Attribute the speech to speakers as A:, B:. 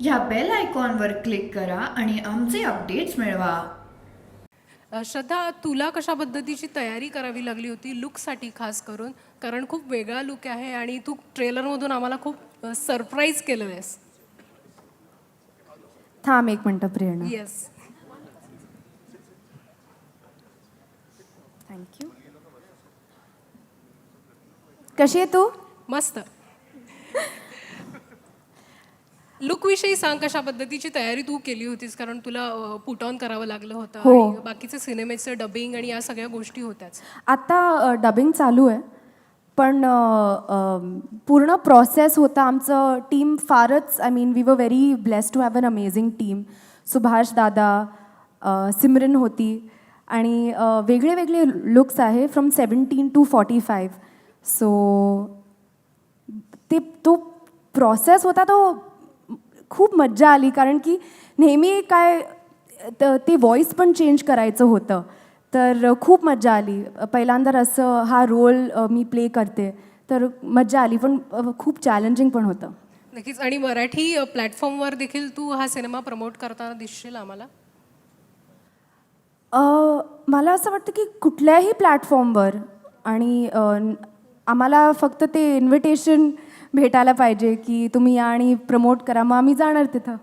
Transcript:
A: ह्या बेल आयकॉनवर क्लिक करा आणि आमचे अपडेट्स मिळवा.
B: श्रद्धा तुला कशा पद्धतीची तयारी करावी लागली होती लुकसाठी खास करून? कारण खूप वेगळा लुक आहे आणि तू ट्रेलरमधून आम्हाला खूप सरप्राईज केलेलं आहेस
C: थांब एक मिनटं प्रेरणा
B: येस
C: थँक्यू कशी आहे तू?
B: मस्त. लुक विषयी सांग कशा पद्धतीची तयारी तू केली होतीस? कारण तुला पुट ऑन करावं लागलं होतं
C: हो.
B: आणि बाकीचे सिनेमेचं डबिंग आणि या सगळ्या गोष्टी होत्याच.
C: आत्ता डबिंग चालू आहे. पण पूर्ण प्रोसेस होता आमचं. टीम फारच I mean we were very blessed to have an amazing team Subhash दादा सिमरन होती. आणि वेगळे वेगळे लुक्स आहे from seventeen to forty five so ते तो प्रोसेस होता तो खूप मज्जा आली कारण की नेहमी काय त- व्हॉईस पण चेंज करायचं होतं. तर खूप मज्जा आली. पहिल्यांदा असं हा रोल मी प्ले करते तर मज्जा आली. पण खूप चॅलेंजिंग पण होतं.
B: नक्कीच. आणि मराठी प्लॅटफॉर्मवर देखील तू हा सिनेमा प्रमोट करताना दिसशील आम्हाला?
C: अ, मला असं वाटतं की कुठल्याही प्लॅटफॉर्मवर आणि आम्हाला फक्त ते इन्व्हिटेशन भेटायला पाहिजे की तुम्ही या आणि प्रमोट करा. मग आम्ही जाणार तिथं.